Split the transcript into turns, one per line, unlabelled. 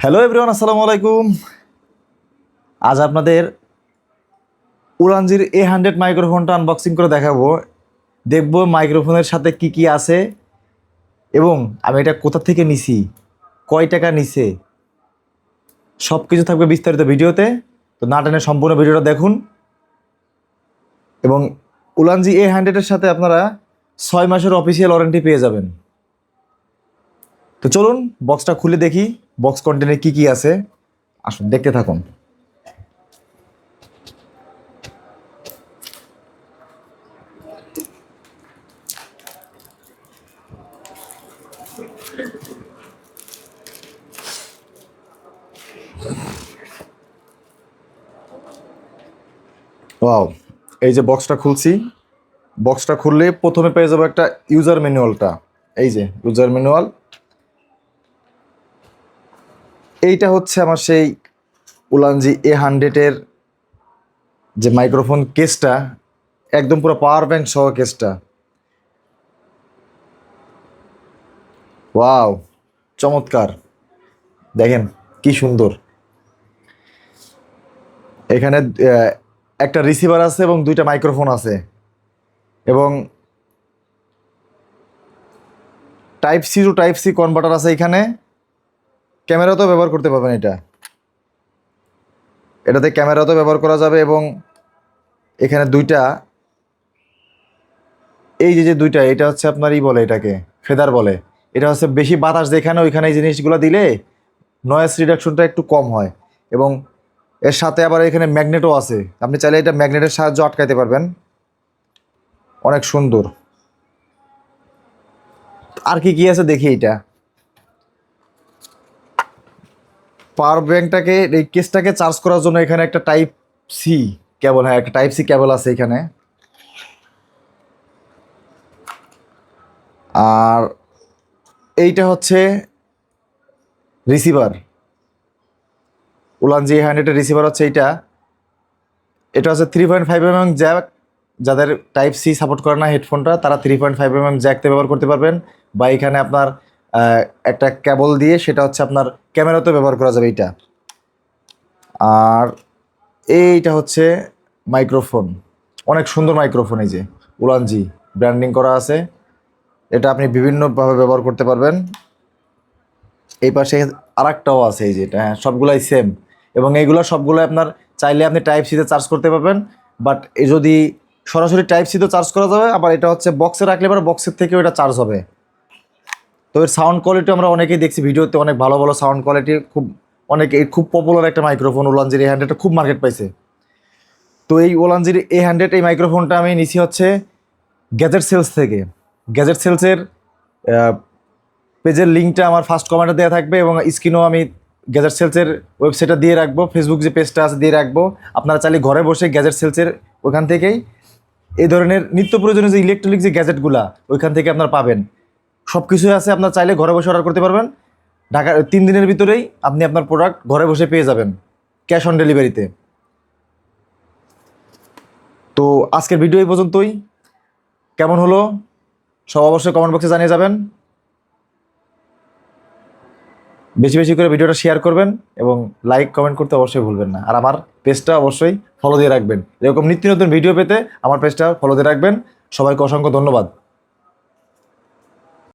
Hello everyone আসসালামু আলাইকুম। আজ আপনাদের উড়ানজির এ হান্ড্রেড মাইক্রোফোনটা আনবক্সিং করে দেখাবো। দেখব মাইক্রোফোনের সাথে কি কি আছে এবং আমি এটা কোথা থেকে নিছি, কয় টাকা নিছে সব কিছু থাকবে বিস্তারিত ভিডিওতে। তো না টেনে সম্পূর্ণ ভিডিওটা দেখুন। এবং উলানজি এ হান্ড্রেডের সাথে আপনারা ছয় মাসের অফিসিয়াল ওয়ারেন্টি পেয়ে যাবেন। তো চলুন বক্সটা খুলে দেখি। বক্স কন্টেন্টে কি কি আছে? আসুন, দেখতে থাকুন। এই যে বক্সটা খুলছি। বক্সটা খুললে প্রথমে পেয়ে যাব একটা ইউজার ম্যানুয়ালটা এই যে ইউজার ম্যানুয়াল এইটা হচ্ছে আমার সেই উলানজি এ হান্ড্রেডের যে মাইক্রোফোন কেসটা, একদম পুরো পাওয়ার ব্যাংক সহ কেসটা। ওয়াও চমৎকার। দেখেন কি সুন্দর। এখানে একটা রিসিভার আছে এবং দুইটা মাইক্রোফোন আছে। এবং type C to type C converter আছে এখানে। ক্যামেরাতেও ব্যবহার করতে পারবেন এটা। এটাতে ক্যামেরাতেও ব্যবহার করা যাবে এবং এখানে দুইটা, এই যে যে দুইটা, এটা হচ্ছে আপনার ই বলে এটাকে, ফেদার বলে। এটা হচ্ছে বেশি বাতাস যেখানে ওইখানে এই জিনিসগুলো দিলে নয়েস রিডাকশনটা একটু কম হয় এবং এর সাথে আবার এখানে ম্যাগনেটও আছে। আপনি চাইলে এটা ম্যাগনেটের সাহায্যে আটকাইতে পারবেন। অনেক সুন্দর। আর কি কি আছে দেখি এটা পাওয়ার ব্যাংকটাকে, এই কেসটাকে চার্জ করার জন্য এখানে একটা টাইপ সি কেবল হ্যাঁ একটা টাইপ সি কেবল আছে এখানে। আর এইটা হচ্ছে রিসিভার উলান জি হান্ড্রেডের রিসিভার হচ্ছে এইটা। এটা হচ্ছে three point five M M jack যাদের টাইপ সি সাপোর্ট করে না হেডফোনটা তারা three point five M M জ্যাকতে ব্যবহার করতে পারবেন। বা এখানে আপনার একটা কেবল দিয়ে সেটা হচ্ছে আপনার ক্যামেরাতেও ব্যবহার করা যাবে এইটা। আর এইটা হচ্ছে মাইক্রোফোন অনেক সুন্দর মাইক্রোফোন এই যে উলানজি ব্র্যান্ডিং করা আছে। এটা আপনি বিভিন্নভাবে ব্যবহার করতে পারবেন। এই পাশে আরেকটাও আছে এই যে, এটা হ্যাঁ সবগুলাই সেম এবং এইগুলো সবগুলো আপনার চাইলে আপনি টাইপ সিতে চার্জ করতে পারবেন। বাট যদি সরাসরি টাইপ সিতে চার্জ করা যাবে, আবার এটা হচ্ছে বক্সে রাখলে এবার বক্সের থেকেও এটা চার্জ হবে। তো এর সাউন্ড কোয়ালিটি আমরা অনেকেই দেখছি ভিডিওতে অনেক ভালো ভালো সাউন্ড কোয়ালিটি খুব অনেক, খুব পপুলার একটা মাইক্রোফোন ওলানজির এই হান্ড্রেডটা খুব মার্কেট পাইছে। তো এই ওলানজির এই হান্ড্রেড এই মাইক্রোফোনটা আমি নিছি হচ্ছে গ্যাজেট সেলস থেকে। গ্যাজেট সেলসের পেজের লিঙ্কটা আমার ফার্স্ট কমেন্টে দেওয়া থাকবে এবং স্ক্রিনেও আমি গ্যাজেট সেলসের ওয়েবসাইটটা দিয়ে রাখব ফেসবুক যে পেজটা আছে দিয়ে রাখব। আপনারা চাইলে ঘরে বসে গ্যাজেট সেলসের ওখান থেকেই এই ধরনের নিত্য প্রয়োজনীয় যে ইলেকট্রনিক যে গ্যাজেটগুলা ওইখান থেকে আপনার পাবেন। সব কিছুই আছে, আপনার চাইলে ঘরে বসে অর্ডার করতে পারবেন। ঢাকা, তিন দিনের ভিতরেই আপনি আপনার প্রোডাক্ট ঘরে বসে পেয়ে যাবেন ক্যাশ অন ডেলিভারিতে তো। আজকের ভিডিও এই পর্যন্তই। কেমন হলো? সব অবশ্যই কমেন্ট বক্সে জানিয়ে যাবেন। বেশি বেশি করে ভিডিওটা শেয়ার করবেন এবং লাইক কমেন্ট করতে অবশ্যই ভুলবেন না। আর আমার পেজটা অবশ্যই ফলো দিয়ে রাখবেন। এরকম নিত্য নতুন ভিডিও পেতে আমার পেজটা ফলো দিয়ে রাখবেন। সবাইকে অসংখ্য ধন্যবাদ।